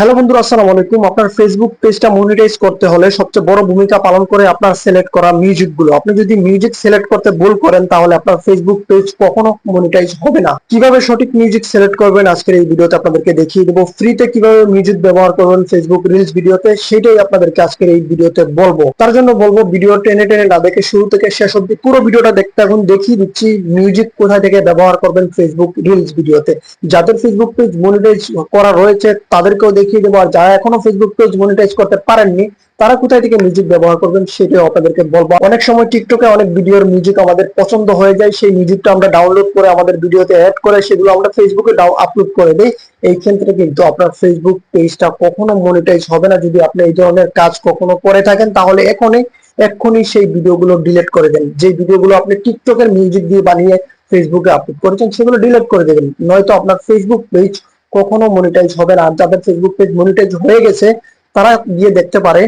Hello বন্ধুরা, আসসালামু আলাইকুম। আপনার ফেসবুক পেজটা মনিটাইজ করতে হলে সবচেয়ে বড় ভূমিকা পালন করে আপনার সিলেক্ট করা মিউজিকগুলো। আপনি যদি মিউজিক সিলেক্ট করতে ভুল করেন, তাহলে আপনার ফেসবুক পেজ কখনো মনিটাইজ হবে না। কীভাবে সঠিক মিউজিক সিলেক্ট করবেন, আজকের এই ভিডিওতে আপনাদেরকে দেখিয়ে দেবো। ফ্রিতে কীভাবে মিউজিক ব্যবহার করবেন ফেসবুক রিলস ভিডিওতে সেটাই আপনাদেরকে আজকের এই ভিডিওতে বলব। তার জন্য বলব ভিডিও টেনে টেনে না দেখে শুরু থেকে শেষ অব্দি পুরো ভিডিওটা দেখতে এখন দেখিয়ে দিচ্ছি মিউজিক কোথায় থেকে ব্যবহার করবেন ফেসবুক রিলস ভিডিওতে যাদের ফেসবুক পেজ মনিটাইজ করা রয়েছে, তাদেরকেও দেখিয়ে দেবো। আর যারা এখনও ফেসবুক পেজ মনিটাইজ করতে পারেননি, তারা কোথায় থেকে মিউজিক ব্যবহার করবেন সেটাও আপনাদেরকে বলব। অনেক সময় টিকটকে অনেক ভিডিওর মিউজিক আমাদের পছন্দ হয়ে যায়, সেই মিউজিকটা আমরা ডাউনলোড করে আমাদের ভিডিওতে অ্যাড করে সেগুলো আমরা ফেসবুকে আপলোড করে দিই। এই ক্ষেত্রে কিন্তু আপনার ফেসবুক পেজটা কখনো মনিটাইজ হবে না। যদি আপনি এই ধরনের কাজ কখনো করে থাকেন, তাহলে এখনই, এক্ষুনি সেই ভিডিওগুলো ডিলিট করে দেন। যে ভিডিওগুলো আপনি টিকটকের মিউজিক দিয়ে বানিয়ে ফেসবুকে আপলোড করেছেন, সেগুলো ডিলিট করে দেবেন। নয়তো আপনার ফেসবুক পেজ কখনো মনিটাইজ হবে না। যাদের ফেসবুক পেজ মনিটাইজ হয়ে গেছে, তারা গিয়ে দেখতে পারে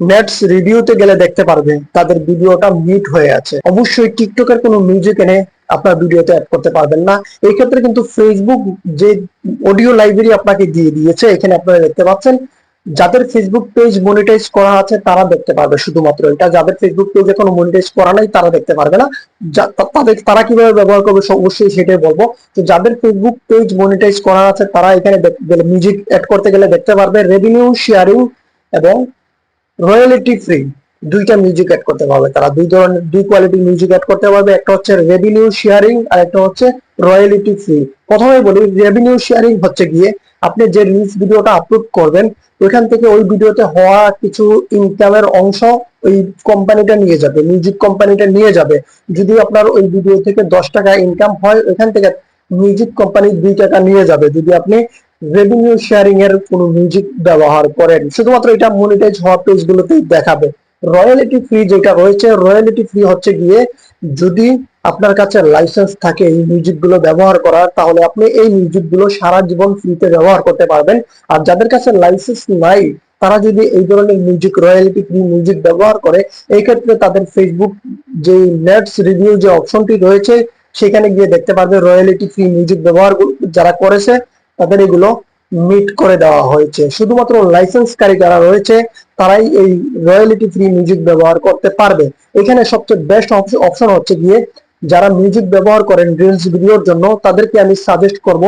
নেটস রিভিউতে গেলে দেখতে পারবে, তাদের ভিডিওটা মিউট হয়ে আছে। অবশ্যই টিকটকের কোনো মিউজিক এনে আপনার ভিডিওতে অ্যাড করতে পারবেন না। এই ক্ষেত্রে কিন্তু ফেসবুক যে অডিও লাইব্রেরি আপনাকে দিয়ে দিয়েছে, এখানে আপনারা দেখতে পাচ্ছেন যাদের ফেসবুক পেজ মনিটাইজ করা আছে, তারা দেখতে পারবে শুধুমাত্র এটা। যাদের ফেসবুক পেজ এখনও মনিটাইজ করা নাই, তারা দেখতে পারবে না। তাদের, তারা কীভাবে ব্যবহার করবে অবশ্যই সেটাই বলব। তো যাদের ফেসবুক পেজ মনিটাইজ করা আছে, তারা এখানে মিউজিক অ্যাড করতে গেলে দেখতে পারবে রেভিনিউ শেয়ারিং এবং রয়্যালিটি ফ্রি দুইটা মিউজিক অ্যাড করতে পারবে তারা। দুই ধরনের, দুই কোয়ালিটির মিউজিক অ্যাড করতে পারবে। একটা হচ্ছে রেভিনিউ শেয়ারিং আর একটা হচ্ছে রয়্যালিটি ফ্রি প্রথমে বলি রেভিনিউ শেয়ারিং হচ্ছে গিয়ে আপনি যে রিলস ভিডিওটা আপলোড করবেন, ওইখান থেকে ওই ভিডিওতে হওয়া কিছু ইনকামের অংশ ওই কোম্পানিটা নিয়ে যাবে মিউজিক কোম্পানিটা নিয়ে যাবে। যদি আপনার ওই ভিডিও থেকে দশ টাকা ইনকাম হয়, ওইখান থেকে মিউজিক কোম্পানি দুই টাকা নিয়ে যাবে। যদি আপনি রেভিনিউ শেয়ারিং এর কোনো মিউজিক ব্যবহার করেন, শুধুমাত্র এটা মনিটাইজ হওয়া পেজ গুলোতেই দেখাবে। রয়্যালিটি ফ্রি যেটা রয়েছে রয়্যালিটি ফ্রি হচ্ছে গিয়ে যদি আপনার কাছে লাইসেন্স থাকে এই মিউজিকগুলো ব্যবহার করার, তাহলে আপনি এই মিউজিকগুলো সারা জীবন ফ্রিতে ব্যবহার করতে পারবেন। আর যাদের কাছে লাইসেন্স নাই, তারা যদি এই ধরনের মিউজিক রয়্যালিটি ফ্রি মিউজিক ব্যবহার করে, এই ক্ষেত্রে তাদের ফেসবুক যে নেটস রিভিউ যে অপশনটি রয়েছে, সেখানে গিয়ে দেখতে পারবে রয়্যালিটি ফ্রি মিউজিক ব্যবহার যারা করেছে, তাদের এগুলো মিট করে দেওয়া হয়েছে। শুধুমাত্র লাইসেন্সকারী যারা রয়েছে, তারাই এই রয়্যালিটি ফ্রি মিউজিক ব্যবহার করতে পারবে। এখানে সবচেয়ে বেস্ট অপশন হচ্ছে গিয়ে যারা মিউজিক ব্যবহার করেন রিলস ভিডিওর জন্য, তাদেরকে আমি সাজেস্ট করব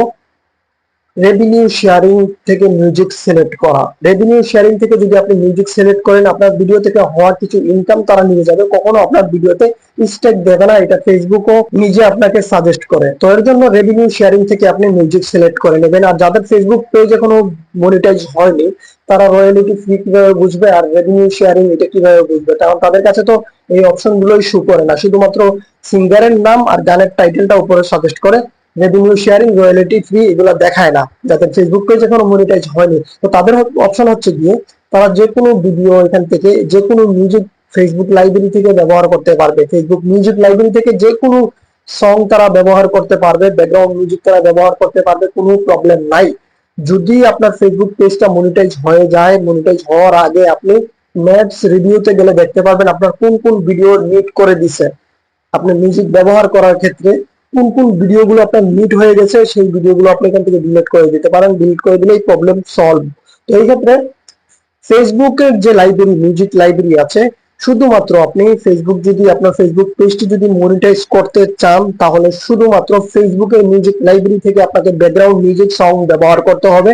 রেভিনিউ শেয়ারিং থেকে মিউজিক সিলেক্ট করা। রেভিনিউ শেয়ারিং থেকে যদি আপনি মিউজিক সিলেক্ট করেন, আপনার ভিডিও থেকে হওয়ার কিছু ইনকাম তারা নিয়ে যাবে। কখনো আপনার ভিডিওতে স্টেক দেবে না, এটা ফেসবুকও নিজে আপনাকে সাজেস্ট করে। তো এর জন্য রেভিনিউ শেয়ারিং থেকে আপনি মিউজিক সিলেক্ট করে নেবেন আর যাদের ফেসবুক পেজ এখনও মনিটাইজ হয়নি তারা রয়্যালিটি ফ্রি কীভাবে বুঝবে আর রেভিনিউ শেয়ারিং এটা কীভাবে বুঝবে? কারণ তাদের কাছে তো এই অপশন গুলোই শু করে না। শুধুমাত্র সিঙ্গারের নাম আর গানের টাইটেলটা উপরে সাজেস্ট করে রেভিনিউ শেয়ারিং রয়্যালিটি ফ্রি এগুলো দেখায় না। যাদের ফেসবুক পেজ এখনও মনিটাইজ হয়নি। তো তাদের অপশন হচ্ছে গিয়ে তারা যে কোনো ভিডিও এখান থেকে যে কোনো মিউজিক ফেসবুক লাইব্রেরি থেকে ব্যবহার করতে পারবে। ফেসবুক মিউজিক লাইব্রেরি থেকে যে কোনো সং তারা ব্যবহার করতে পারবে ব্যাকগ্রাউন্ড মিউজিক তারা ব্যবহার করতে পারবে, কোনো প্রবলেম নাই। যদি আপনার ফেসবুক পেজটা মনিটাইজ হয়ে যায় মনিটাইজ হওয়ার আগে আপনি ম্যাপস রিভিউতে গেলে দেখতে পারবেন আপনার কোন কোন ভিডিও নিট করে দিছে। আপনি মিউজিক ব্যবহার করার ক্ষেত্রে কোন কোন ভিডিওগুলো আপনার মিট হয়ে গেছে, সেই ভিডিওগুলো আপনি এখান থেকে ডিলিট করে দিতে পারেন। ডিলিট করে দিলেই প্রবলেম সলভ তো এই ক্ষেত্রে ফেসবুকের যে লাইব্রেরি মিউজিক লাইব্রেরি আছে শুধুমাত্র আপনি ফেসবুক যদি, আপনার ফেসবুক পেজটি যদি মনিটাইজ করতে চান, তাহলে শুধুমাত্র ফেসবুকের মিউজিক লাইব্রেরি থেকে আপনাকে ব্যাকগ্রাউন্ড মিউজিক সং ব্যবহার করতে হবে,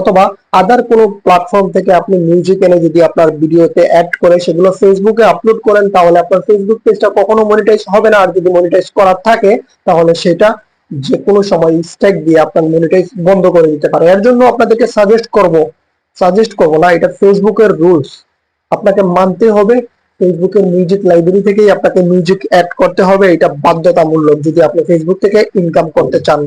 অথবা আদার কোনো প্ল্যাটফর্ম থেকে আপনি মিউজিক এনে যদি আপনার ভিডিওতে অ্যাড করে সেগুলো ফেসবুকে আপলোড করেন, তাহলে আপনার ফেসবুক পেজটা কখনো মনিটাইজ হবে না। আর যদি মনিটাইজ করার থাকে, তাহলে সেটা যে কোনো সময় স্ট্যাক দিয়ে আপনার মনিটাইজ বন্ধ করে দিতে পারে। এর জন্য আপনাদেরকে সাজেস্ট করব সাজেস্ট করব না, এটা ফেসবুকের রুলস আপনাকে মানতে হবে ফেসবুকের মিউজিক লাইব্রেরি থেকেই আপনাকে মিউজিক অ্যাড করতে হবে। এটা বাধ্যতামূলক। যদি আপনি ফেসবুক থেকে ইনকাম করতে চান